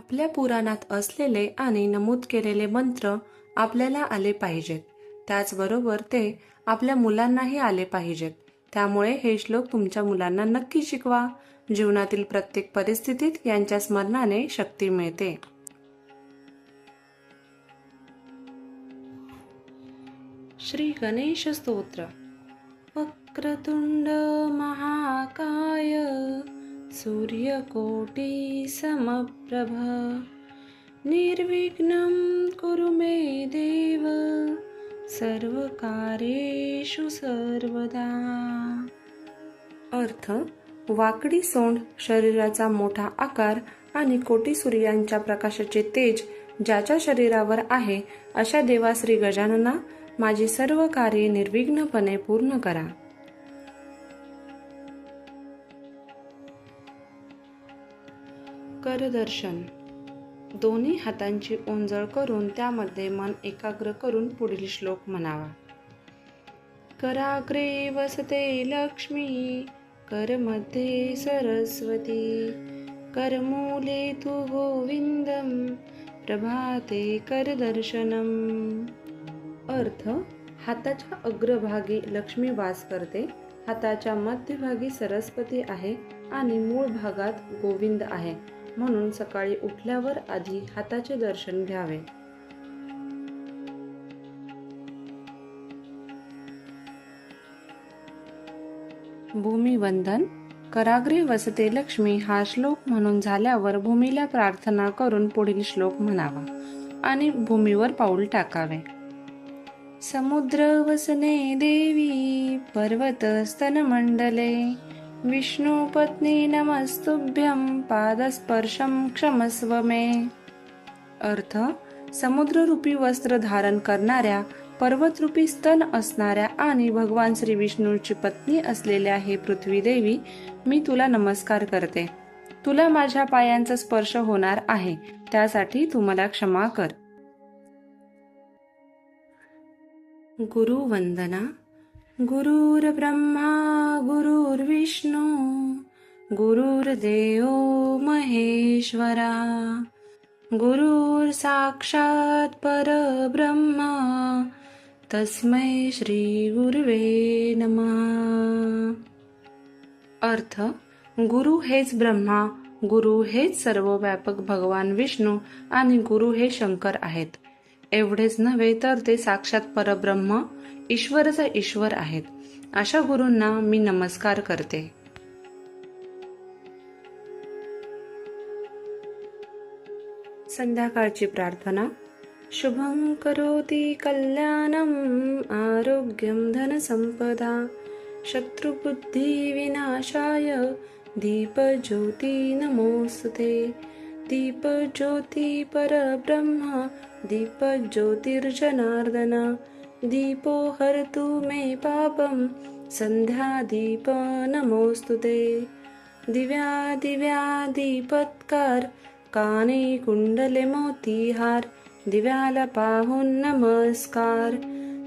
आपल्या पुराणात असलेले आणि नमूद केलेले मंत्र आपल्याला आले पाहिजेत. त्याचबरोबर ते आपल्या मुलांनाही आले पाहिजेत. त्यामुळे हे श्लोक तुमच्या मुलांना नक्की शिकवा. जीवनातील प्रत्येक परिस्थितीत यांच्या स्मरणाने शक्ती मिळते. श्री गणेश स्तोत्र. वक्रतुंड महाकाय सूर्यकोटी समप्रभ निर्विघ्नं कुरु मे देव सर्वकारेषु सर्वदा। अर्थ वाकडी सोंड शरीराचा मोठा आकार आणि कोटी सूर्यांच्या प्रकाशाचे तेज ज्याच्या शरीरावर आहे अशा देवा श्री गजानना माझी सर्व कार्ये निर्विघ्नपणे पूर्ण करा. करदर्शन. दोन्ही हातांची ओंजळ करून त्यामध्ये मन एकाग्र करून पुढील श्लोक म्हणावा. कराग्रे वसते लक्ष्मी करमध्ये सरस्वती करमूले तु गोविंदम प्रभाते करदर्शनम. अर्थ हाताच्या अग्रभागी लक्ष्मी वास करते हाताच्या मध्यभागी सरस्वती आहे आणि मूळ भागात गोविंद आहे. म्हणून सकाळी उठल्यावर आधी हाताचे दर्शन घ्यावे. भूमिवंदन कराग्री वसते लक्ष्मी हा श्लोक म्हणून झाल्यावर भूमीला प्रार्थना करून पुढील श्लोक म्हणावा आणि भूमीवर पाऊल टाकावे. समुद्र वसने देवी पर्वत स्तनमंडले. विष्णुपत्नी नमस्तुभ्यं पादस्पर्शं क्षमस्व मे. अर्थ समुद्ररूपी वस्त्र धारण करणाऱ्या पर्वतरूपी स्तन असणाऱ्या आणि भगवान श्री विष्णूची पत्नी असलेल्या हे पृथ्वी देवी मी तुला नमस्कार करते. तुला माझ्या पायांचा स्पर्श होणार आहे त्यासाठी तू मला क्षमा कर. गुरुवंदना गुरुर्ब्रह्मा गुरुर्विष्णू गुरुर्देव महेश्वरा गुरुर साक्षात परब्रह्मा तस्मै श्री गुरुवे नमः. अर्थ गुरु हेच ब्रह्मा गुरु हेच सर्व व्यापक भगवान विष्णू आणि गुरु हे शंकर आहेत. एवढेच नव्हे तर ते साक्षात परब्रह्म ईश्वरचा ईश्वर आहेत. अशा गुरूंना मी नमस्कार करते. संध्याकाळची प्रार्थना. शुभं करोति कल्याणम् आरोग्यं धनसम्पदा शत्रुबुद्धिविनाशाय दीपज्योती नमोस्तुते दीपज्योती परब्रह्म दीपज्योतिर्जनार्दन। दीपो हरतु मे पापं सन्ध्यादीप नमोस्तुते दिव्या दिव्या दीपत्कार काने कुंडले मोतीहार दिव्याला पाहून नमस्कार।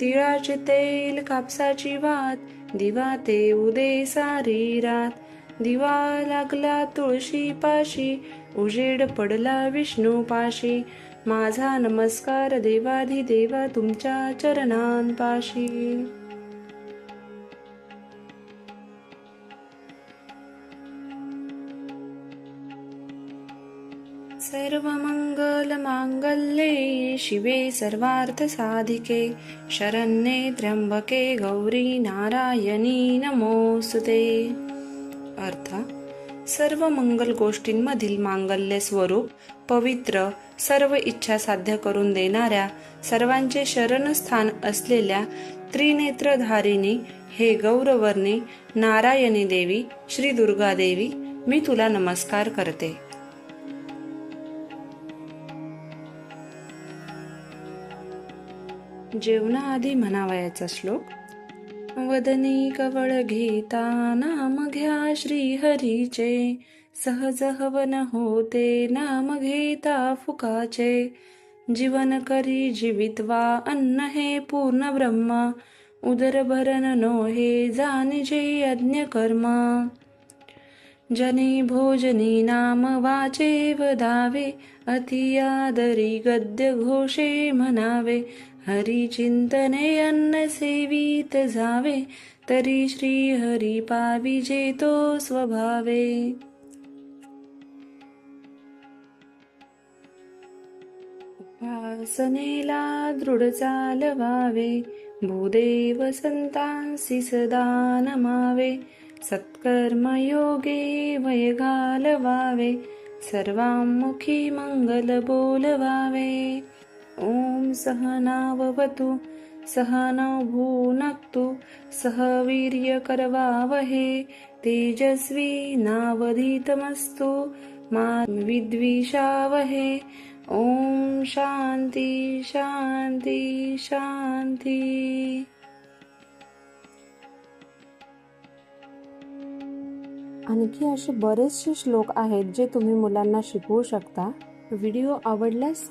तिळाचे तेल कापसाची वात दिवा ते उदे सारी रात। दिवा लागला तुळशी पाशी उजेड पडला विष्णू पाशी माझा नमस्कार देवाधी देवा तुमच्या चरणांपाशी सर्वमङ्गलमाङ्गल्ये शिवे सर्वार्थसाधिके शरण्ये त्र्यंबके गौरी नारायणी नमोस्तुते अर्थ सर्व मंगल गोष्टींमधील मांगल्य स्वरूप पवित्र सर्व इच्छा साध्य करून देणाऱ्या सर्वांचे शरणस्थान असलेल्या त्रिनेत्रधारिणी हे गौरवर्णी नारायणी देवी श्री दुर्गा देवी मी तुला नमस्कार करते. जेवणाआधी म्हणावयाचा श्लोक वदनी कवळ घेता नाम घ्या श्रीहरीचे. सहज हवन होते नाम घेता फुकाचे. जीवन करी जीवितवा अन्न हे पूर्ण ब्रह्म. उदर भरण नो हे यज्ञ कर्म. जने भोजनी नाम वाचे वदावे अति आदरी गद्य घोषे म्हणावे. हरी चिंतने अन्न सेवित जावे तरी श्री हरी पावी जेतो स्वभावे उपासनेला दृढ चालवावे भूदेव संतांसी सदा नमावे सत्कर्मयोगे वय घालवावे सर्वांमुखी मंगल बोलवावे। ॐ सहनाववतु सहनौ भुनक्तु सह वीर्यकरवावहे तेजस्वी नावधीतमस्तु मा विद्विषावहे। ॐ शान्ति शान्ति शान्ति आणखी असे बरेचसे श्लोक आहेत जे तुम्ही मुलांना शिकवू शकता. व्हिडिओ आवडल्यास